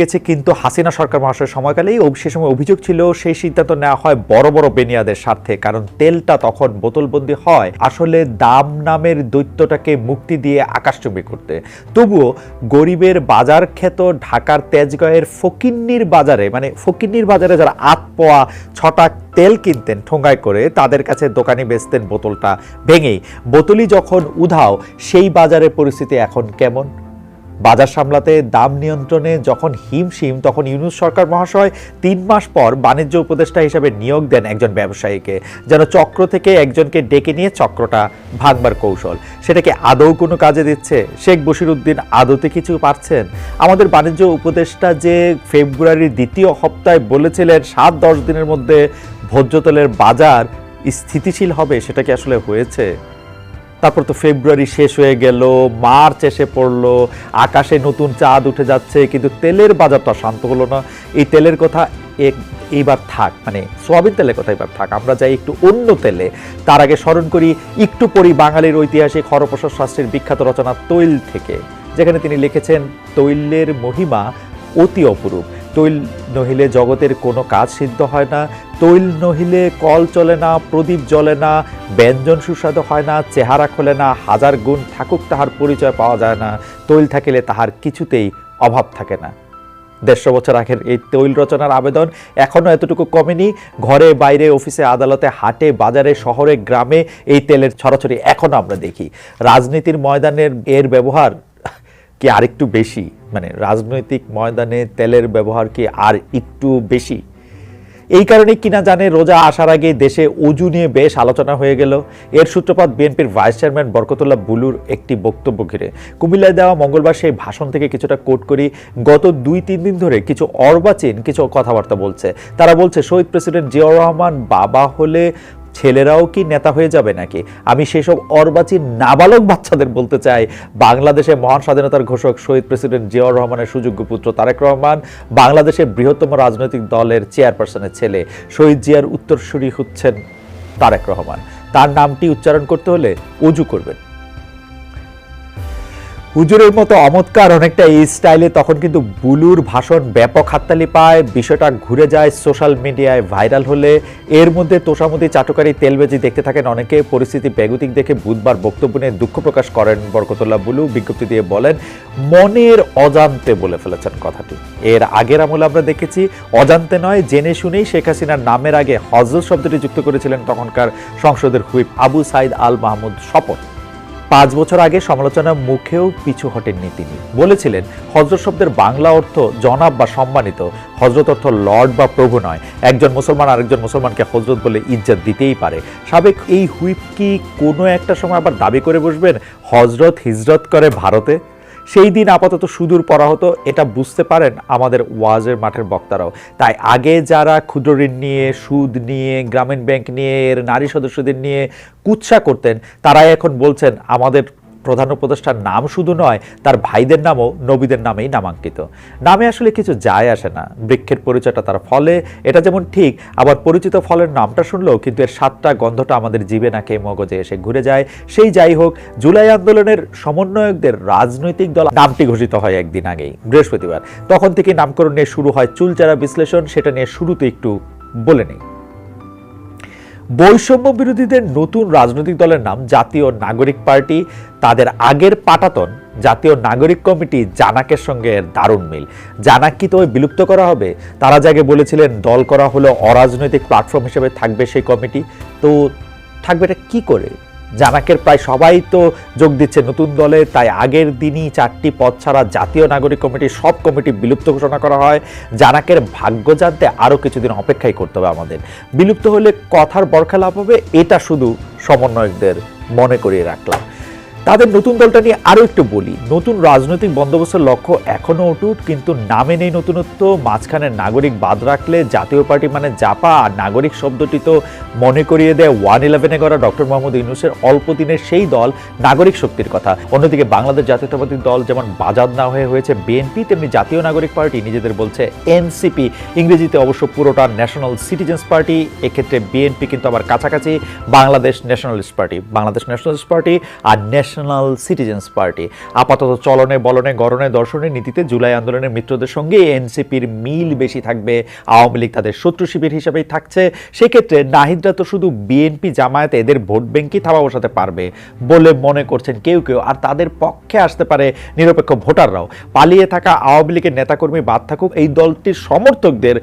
গেছে, কিন্তু হাসিনা সরকার মহাশয়ের সময়কালেই সে সময় অভিযোগ ছিল, সেই সিদ্ধান্ত নেওয়া হয় বড় বড় বেনিয়াদের স্বার্থে, কারণ তেলটা তখন বোতলবন্দি হয়। আসলে দাম নামের দৈত্যটাকে মুক্তি দিয়ে আকাশচুম্বী করতে। তবুও গরিবের বাজার খ্যাত ঢাকার তেজগাঁয়ের ফকিন্নির বাজারে মানে ফকিন্নির বাজারে যারা আত পোয়া ছটা তেল কিনতেন ঠোঙ্গায় করে, তাদের কাছে দোকানে বেচতেন বোতলটা ভেঙেই। বোতলই যখন উধাও, সেই বাজারের পরিস্থিতি এখন কেমন? বাজার সামলাতে দাম নিয়ন্ত্রণে যখন হিমশিম, তখন ইউনুস সরকার মহাশয় তিন মাস পর বাণিজ্য উপদেষ্টা হিসেবে নিয়োগ দেন একজন ব্যবসায়ীকে, যেন চক্র থেকে একজনকে ডেকে নিয়ে চক্রটা ভাঙবার কৌশল। সেটাকে আদৌ কোনো কাজে দিচ্ছে? শেখ বশির উদ্দিন আদৌতে কিছু পারছেন? আমাদের বাণিজ্য উপদেষ্টা যে ফেব্রুয়ারির দ্বিতীয় সপ্তাহে বলেছিলেন, সাত দশ দিনের মধ্যে ভোজ্য তেলের বাজার স্থিতিশীল হবে, সেটা কি আসলে হয়েছে? তারপর তো ফেব্রুয়ারি শেষ হয়ে গেল, মার্চ এসে পড়ল, আকাশে নতুন চাঁদ উঠে যাচ্ছে, কিন্তু তেলের বাজারটা শান্ত হলো না। এই তেলের কথা এইবার থাক মানে সোয়াবিন তেলের কথা এবার থাক, আমরা যাই একটু অন্য তেলে। তার আগে স্মরণ করি, একটু পরি বাঙালির ঐতিহাসিক হরপ্রসাদ শাস্ত্রীর বিখ্যাত রচনা তৈল থেকে, যেখানে তিনি লিখেছেন, তৈলের মহিমা অতি অপরূপ। তৈল নহিলে জগতের কোনো কাজ সিদ্ধ হয় না তৈল নহিলে কল চলে না, প্রদীপ জ্বলে না, ব্যঞ্জন সুস্বাদু হয় না, চেহারা খোলে না, হাজার গুণ থাকুক তাহার পরিচয় পাওয়া যায় না, তৈল থাকিলে তাহার কিছুতেই অভাব থাকে না। দেড়শো বছর আগের এই তৈল রচনার আবেদন এখনও এতটুকু কমেনি। ঘরে, বাইরে, অফিসে, আদালতে, হাটে, বাজারে, শহরে, গ্রামে এই তেলের ছড়াছড়ি এখনও আমরা দেখি। রাজনীতির ময়দানের এর ব্যবহার কি আরেকটু বেশি? মানে রাজনৈতিক ময়দানে তেলের ব্যবহার কি আর একটু বেশি? এই কারণে কিনা জানে রোজা আসার আগে দেশে অজু নিয়ে বেশ আলোচনা হয়ে গেল। এর সূত্রপাত বিএনপির ভাইস চেয়ারম্যান বরকতুল্লাহ বুলুর একটি বক্তব্য ঘিরে। কুমিল্লায় দেওয়া মঙ্গলবার সেই ভাষণ থেকে কিছুটা কোট করি গত দুই, তিন দিন ধরে কিছু অর্বাচীন কিছু কথাবার্তা বলছে। তারা বলছে, শহীদ প্রেসিডেন্ট জিয়াউর রহমান বাবা হলে ছেলেরাও কি নেতা হয়ে যাবে নাকি? আমি সেসব অর্বাচীন নাবালক বাচ্চাদের বলতে চাই। বাংলাদেশে মহান স্বাধীনতার ঘোষক শহীদ প্রেসিডেন্ট জিয়াউর রহমানের সুযোগ্য পুত্র তারেক রহমান বাংলাদেশের বৃহত্তম রাজনৈতিক দলের চেয়ারপারসনের ছেলে শহীদ জিয়ার উত্তরসূরি হচ্ছেন তারেক রহমান। তার নামটি উচ্চারণ করতে হলে অজু করবেন। হুজুরের মতো অমৎকার অনেকটা এই স্টাইলে তখন কিন্তু বুলুর ভাষণ ব্যাপক হাততালি পায়, বিষয়টা ঘুরে যায় সোশ্যাল মিডিয়ায় ভাইরাল হলে। এর মধ্যে তোষামতি, চাটুকারি, তেলবেজি দেখতে থাকেন অনেকে, পরিস্থিতি বেগুতিক দেখে বুধবার বক্তব্য নিয়ে দুঃখ প্রকাশ করেন বরকতুল্লাহ বুলু। বিজ্ঞপ্তি দিয়ে বলেন, মনের অজান্তে বলে ফেলেছেন কথাটি। এর আগের আমলে আমরা দেখেছি, অজান্তে নয়, জেনে শুনেই শেখ হাসিনার নামের আগে হজরত শব্দটি যুক্ত করেছিলেন তখনকার সংসদের হুইপ আবু সাইদ আল মাহমুদ শপথ। পাঁচ বছর আগে সমালোচনার মুখেও পিছু হটেননি তিনি। বলেছিলেন, হজরত শব্দের বাংলা অর্থ জনাব বা সম্মানিত, হজরত অর্থ লর্ড বা প্রভু নয়। একজন মুসলমান আরেকজন মুসলমানকে হজরত বলে ইজ্জত দিতেই পারে। সাবেক এই হুইপ কি কোনো একটা সময় আবার দাবি করে বসবেন, হজরত হিজরত করে ভারতে? সেই দিন আপাতত সুদূর পড়া হতো, এটা বুঝতে পারেন আমাদের ওয়াজের মাঠের বক্তারাও। তাই আগে যারা ক্ষুদ্র ঋণ নিয়ে, সুদ নিয়ে, গ্রামীণ ব্যাংক নিয়ে, এর নারী সদস্যদের নিয়ে কুৎসা করতেন, তারাই এখন বলছেন, আমাদের প্রধান উপদেষ্টার নাম শুধু নয়, তার ভাইদের নামও নবীদের নামেই নামাঙ্কিত। নামে আসলে কিছু যায় আসে না। বৃক্ষের পরিচয়টা তার ফলে, এটা যেমন ঠিক, আবার পরিচিত ফলের নামটা শুনলেও কিন্তু এর সাতটা গন্ধটা আমাদের জীবে নাকে মগজে এসে ঘুরে যায়। সেই যাই হোক, জুলাই আন্দোলনের সমন্বয়কদের রাজনৈতিক দল নামটি ঘোষিত হয় একদিন আগেই, বৃহস্পতিবার। তখন থেকে নামকরণ নিয়ে শুরু হয় চুলচারা বিশ্লেষণ, সেটা নিয়ে শুরুতে একটু বলে নেই। বৈষম্য বিরোধীদের নতুন রাজনৈতিক দলের নাম জাতীয় নাগরিক পার্টি, তাদের আগের পাটাতন জাতীয় নাগরিক কমিটি জানাকের সঙ্গে দারুণ মিল। জানাক কি তো বিলুপ্ত করা হবে। তারা যাকে বলেছিলেন, দল করা হলো অরাজনৈতিক প্ল্যাটফর্ম হিসেবে থাকবে সেই কমিটি। তো থাকবে এটা কী করে? জানাকের প্রায় সবাই তো যোগ দিচ্ছে নতুন দলে, তাই আগের দিনই চারটি পদ ছাড়া জাতীয় নাগরিক কমিটির সব কমিটি বিলুপ্ত ঘোষণা করা হয়। জানাকের ভাগ্য জানতে আরও কিছুদিন অপেক্ষাই করতে হবে আমাদের। বিলুপ্ত হলে কথার বরখা লাভ হবে, এটা শুধু সমন্বয়কদের মনে করিয়ে রাখলাম। তাদের নতুন দলটা নিয়ে আরও একটু বলি। নতুন রাজনৈতিক বন্দোবস্তের লক্ষ্য এখনও অটুট, কিন্তু নামে নেই নতুনত্ব, মাঝখানে নাগরিক বাদ রাখলে জাতীয় পার্টি মানে জাপা, আর নাগরিক শব্দটি তো মনে করিয়ে দেয় ওয়ান ইলেভেনে করা ডক্টর মোহাম্মদ ইউনুসের অল্প দিনের সেই দল নাগরিক শক্তির কথা। অন্যদিকে বাংলাদেশ জাতীয়তাবাদী দল যেমন বাজাদ না হয়ে হয়েছে বিএনপি, তেমনি জাতীয় নাগরিক পার্টি নিজেদের বলছে এনসিপি। ইংরেজিতে অবশ্য পুরোটা ন্যাশনাল সিটিজেন্স পার্টি, এক্ষেত্রে বিএনপি কিন্তু আবার কাছাকাছি Bangladesh nationalist party. Bangladesh nationalist party আর ন্যাশনাল ন্যাশনাল সিটিজেন্স পার্টি আপাতত চলনে, বলনে, গড়নে, দর্শনে, নীতিতে জুলাই আন্দোলনের মিত্রদের সঙ্গে এনসিপির মিল বেশি থাকবে। আওয়ামী লীগ তাদের শত্রু শিবির হিসেবেই থাকছে। সেক্ষেত্রে নাহিদরা তো শুধু বিএনপি জামায়াত, এদের ভোট ব্যাংকই থাবা বসাতে পারবে বলে মনে করছেন কেউ কেউ। আর তাদের পক্ষে আসতে পারে নিরপেক্ষ ভোটাররাও। পালিয়ে থাকা আওয়ামী লীগের নেতাকর্মী বাদ থাকুক এই দলটির সমর্থকদের।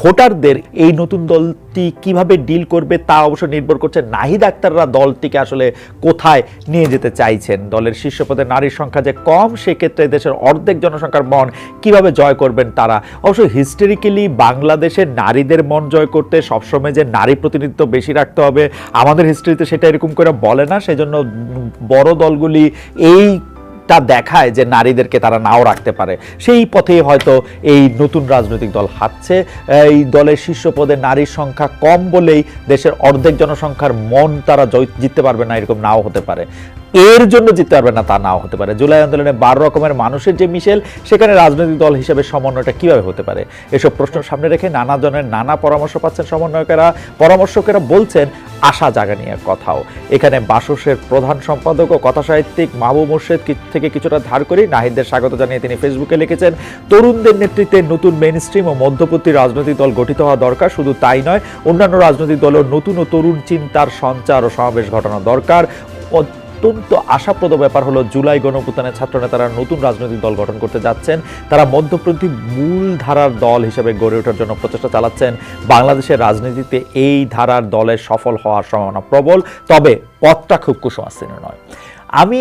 ভোটারদের এই নতুন দলটি কীভাবে ডিল করবে তা অবশ্য নির্ভর করছে নাহিদ আক্তাররা দলটিকে আসলে কোথায় নিয়ে যেতে চাইছেন। দলের শীর্ষ পদে নারীর সংখ্যা যে কম, সেক্ষেত্রে দেশের অর্ধেক জনসংখ্যার মন কীভাবে জয় করবেন তারা? অবশ্য হিস্টোরিক্যালি বাংলাদেশের নারীদের মন জয় করতে সবসময় যে নারী প্রতিনিধিত্ব বেশি রাখতে হবে, আমাদের হিস্ট্রিতে সেটা এরকম করে বলে না। সেজন্য বড় দলগুলি এই তা দেখায় যে নারীদেরকে তারা নাও রাখতে পারে। সেই পথেই হয়তো এই নতুন রাজনৈতিক দল হাঁটছে। এই দলের শীর্ষ পদে নারীর সংখ্যা কম বলেই দেশের অর্ধেক জনসংখ্যার মন তারা জিততে পারবে না, এরকম নাও হতে পারে। এর জন্য জিততে পারবে না, তা নাও হতে পারে। জুলাই আন্দোলনে বারো রকমের মানুষের যে মিশেল, সেখানে রাজনৈতিক দল হিসেবে সমন্বয়টা কীভাবে হতে পারে? এসব প্রশ্ন সামনে রেখে নানা জনের নানা পরামর্শ পাচ্ছেন সমন্বয়কেরা। পরামর্শকেরা বলছেন, আশা জাগা নিয়ে কথাও। এখানে বাসসের প্রধান সম্পাদক ও কথাসাহিত্যিক মাহবুব মুর্শেদ থেকে কিছুটা ধার করে নাহিদদের স্বাগত জানিয়ে তিনি ফেসবুকে লিখেছেন, তরুণদের নেতৃত্বে নতুন মেইন স্ট্রিম ও মধ্যপন্থী রাজনৈতিক দল গঠিত হওয়া দরকার, শুধু তাই নয়, অন্যান্য রাজনৈতিক দলের নতুন ও তরুণ চিন্তার সঞ্চার ও সমাবেশ ঘটানো দরকার। অত্যন্ত আশাপ্রদ ব্যাপার হলো জুলাই গণপুতানের ছাত্রনেতারা নতুন রাজনৈতিক দল গঠন করতে যাচ্ছেন। তারা মধ্যপন্থী মূল ধারার দল হিসেবে গড়ে ওঠার জন্য প্রচেষ্টা চালাচ্ছেন। বাংলাদেশের রাজনীতিতে এই ধারার দলের সফল হওয়ার সম্ভাবনা প্রবল, তবে পথটা খুব কুসংস্কার নয়। আমি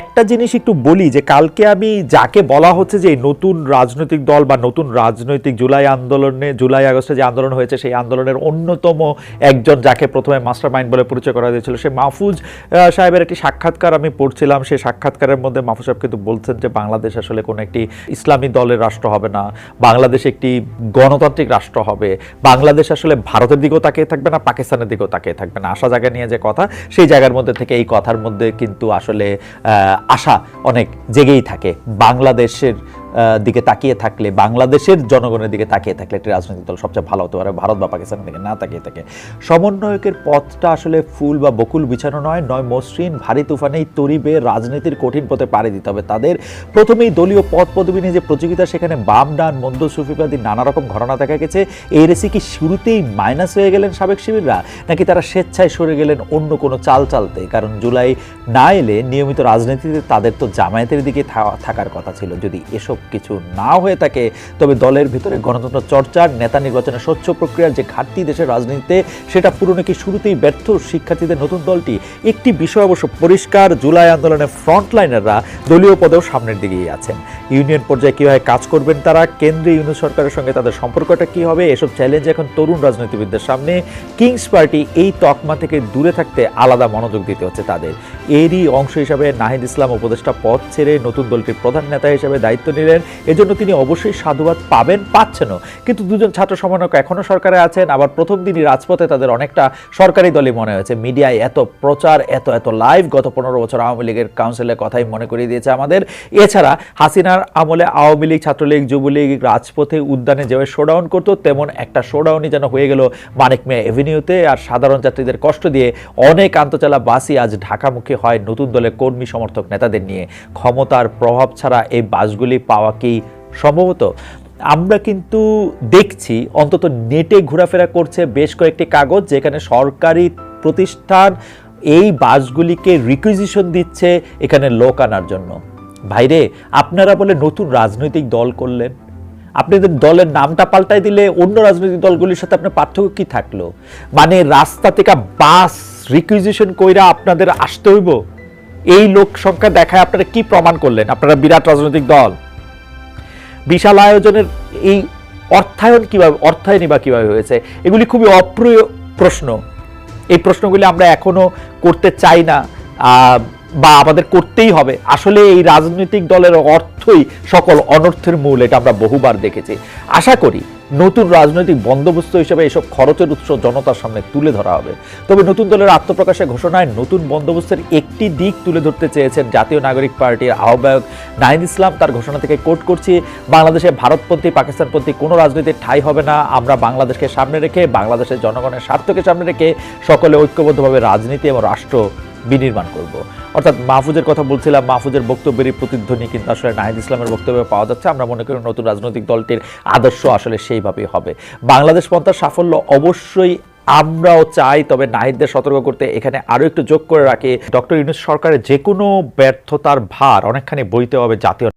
একটা জিনিস একটু বলি যে কালকে আমি যাকে বলা হচ্ছে যে নতুন রাজনৈতিক দল বা নতুন রাজনৈতিক জুলাই আন্দোলনে, জুলাই আগস্টে যে আন্দোলন হয়েছে, সেই আন্দোলনের অন্যতম একজন যাকে প্রথমে মাস্টার মাইন্ড বলে পরিচয় করা হয়েছিল, সে মাহফুজ সাহেবের একটি সাক্ষাৎকার আমি পড়ছিলাম। সেই সাক্ষাৎকারের মধ্যে মাহফুজ সাহেব কিন্তু বলছেন যে বাংলাদেশ আসলে কোনো একটি ইসলামী দলের রাষ্ট্র হবে না, বাংলাদেশ একটি গণতান্ত্রিক রাষ্ট্র হবে, বাংলাদেশ আসলে ভারতের দিকেও তাকিয়ে থাকবে না, পাকিস্তানের দিকেও তাকিয়ে থাকবে না। আসা জায়গা নিয়ে যে কথা, সেই জায়গার মধ্যে থেকে এই কথার মধ্যে কিন্তু আসলে আশা অনেক জেগেই থাকে। বাংলাদেশের দিকে তাকিয়ে থাকলে, বাংলাদেশের জনগণের দিকে তাকিয়ে থাকলে একটি রাজনৈতিক দল সবচেয়ে ভালো হতে পারে। ভারত বা পাকিস্তানের দিকে না তাকিয়ে থাকে। সমন্বয়কের পথটা আসলে ফুল বা বকুল বিছানো নয় নয় মসৃণ, ভারী তুফানেই তরিবে রাজনীতির কঠিন পথে পাড়ি দিতে হবে তাদের। প্রথমেই দলীয় পদ পদবী নিয়ে যে প্রতিযোগিতা, সেখানে বাম, ডান মন্দ সুফিবাদী নানা রকম ঘটনা দেখা গেছে। এই রেসি কি শুরুতেই মাইনাস হয়ে গেলেন সাবেক শিবিররা? নাকি তারা স্বেচ্ছায় সরে গেলেন অন্য কোনো চাল চালতে? কারণ জুলাই না এলে নিয়মিত রাজনীতিতে তাদের তো জামায়াতের দিকে থাকার কথা ছিল। যদি এসব কিছু না হয়ে থাকে। তবে দলের ভিতরে গণতন্ত্র চর্চার নেতা নির্বাচনের স্বচ্ছ প্রক্রিয়ার যে ঘাটতি দেশের রাজনীতিতে, সেটা পূরণে কি শুরুতেই ব্যর্থ শিক্ষার্থীদের নতুন দলটি? একটি বিষয় অবশ্য পরিষ্কার, জুলাই আন্দোলনের ফ্রন্টলাইনাররা দলীয় পদেও সামনের দিকেই আছেন। ইউনিয়ন পর্যায়ে কীভাবে কাজ করবেন তারা, কেন্দ্রীয় ইউনিয়ন সরকারের সঙ্গে তাদের সম্পর্কটা কী হবে, এসব চ্যালেঞ্জ এখন তরুণ রাজনীতিবিদদের সামনে। কিংস পার্টি এই তকমা থেকে দূরে থাকতে আলাদা মনোযোগ দিতে হচ্ছে তাদের। এরই অংশ হিসাবে নাহিদ ইসলাম উপদেষ্টা পদ ছেড়ে নতুন দলটির প্রধান নেতা হিসেবে দায়িত্ব নিলেন এজন্য তিনি অবশ্যই সাধুবাদ পাবেন, পাচ্ছেনও। কিন্তু দুজন ছাত্র সমন্বয়ক এখনও সরকারে আছেন। আবার প্রথম দিনই রাজপথে তাদের অনেকটা সরকারি দলই মনে হয়েছে। মিডিয়ায় এত প্রচার, এত এত লাইভ গত পনেরো বছর আওয়ামী লীগের কাউন্সিলের কথাই মনে করিয়ে দিয়েছে আমাদের। এছাড়া হাসিনার আমলে আওয়ামী লীগ, ছাত্রলীগ, যুবলীগ রাজপথে উদ্যানে যেভাবে শোডাউন করতো, তেমন একটা শোডাউনই যেন হয়ে গেল মানিক মেয়ে এভিনিউতে আর সাধারণ যাত্রীদের কষ্ট দিয়ে অনেক আন্তচালা বাসই আজ ঢাকামুখী হয় নতুন দলের কর্মী সমর্থক নেতাদের নিয়ে। ক্ষমতার প্রভাব ছাড়া এই বাসগুলি পাওয়া কি সম্ভবত? আমরা কিন্তু দেখছি, অন্তত নেটে ঘোরাফেরা করছে বেশ কয়েকটি কাগজ যেখানে সরকারি প্রতিষ্ঠান এই বাসগুলিকে রিকুইজিশন দিচ্ছে এখানে লোক আনার জন্য। ভাইরে, আপনারা বলে নতুন রাজনৈতিক দল করলেন। আপনাদের দলের নামটা পাল্টাই দিলে অন্য রাজনৈতিক দলগুলির সাথে আপনার পার্থক্য কি থাকল? মানে রাস্তা থেকে বাস রিকুইজিশন কইরা আপনাদের আসতে হইব? এই লোক সংখ্যা দেখায় আপনারা কি প্রমাণ করলেন? আপনারা বিরাট রাজনৈতিক দল। বিশাল আয়োজনের এই অর্থায়ন কীভাবে, অর্থায়নই বা কীভাবে হয়েছে, এগুলি খুবই অপ্রিয় প্রশ্ন। এই প্রশ্নগুলি আমরা এখনও করতে চাই না বা আমাদের করতেই হবে। আসলে এই রাজনৈতিক দলের অর্থই সকল অনর্থের মূল, এটা আমরা বহুবার দেখেছি। আশা করি নতুন রাজনৈতিক বন্দোবস্ত হিসেবে এসব খরচের উৎস জনতার সামনে তুলে ধরা হবে। তবে নতুন দলের আত্মপ্রকাশের ঘোষণায় নতুন বন্দোবস্তের একটি দিক তুলে ধরতে চেয়েছেন জাতীয় নাগরিক পার্টির আহ্বায়ক নাহিদ ইসলাম। তার ঘোষণা থেকে কোট করছি, বাংলাদেশে ভারতপন্থী, পাকিস্তানপন্থী কোনো রাজনীতির ঠাঁই হবে না। আমরা বাংলাদেশকে সামনে রেখে, বাংলাদেশের জনগণের স্বার্থকে সামনে রেখে সকলে ঐক্যবদ্ধভাবে রাজনীতি এবং রাষ্ট্র বিনির্মাণ করব। অর্থাৎ মাহফুজের কথা বলছিলাম, মাহফুজের বক্তব্যেরই প্রতিধ্বনি কিন্তু আসলে নাহিদ ইসলামের বক্তব্যে পাওয়া যাচ্ছে। আমরা মনে করি নতুন রাজনৈতিক দলটির আদর্শ আসলে সেইভাবেই হবে। বাংলাদেশ পন্থার সাফল্য অবশ্যই আমরাও চাই, তবে নাহিদদের সতর্ক করতে এখানে আরও একটু যোগ করে রাখি। ডক্টর ইউনুস সরকারের যে কোনো ব্যর্থতার ভার অনেকখানি বইতে হবে জাতীয়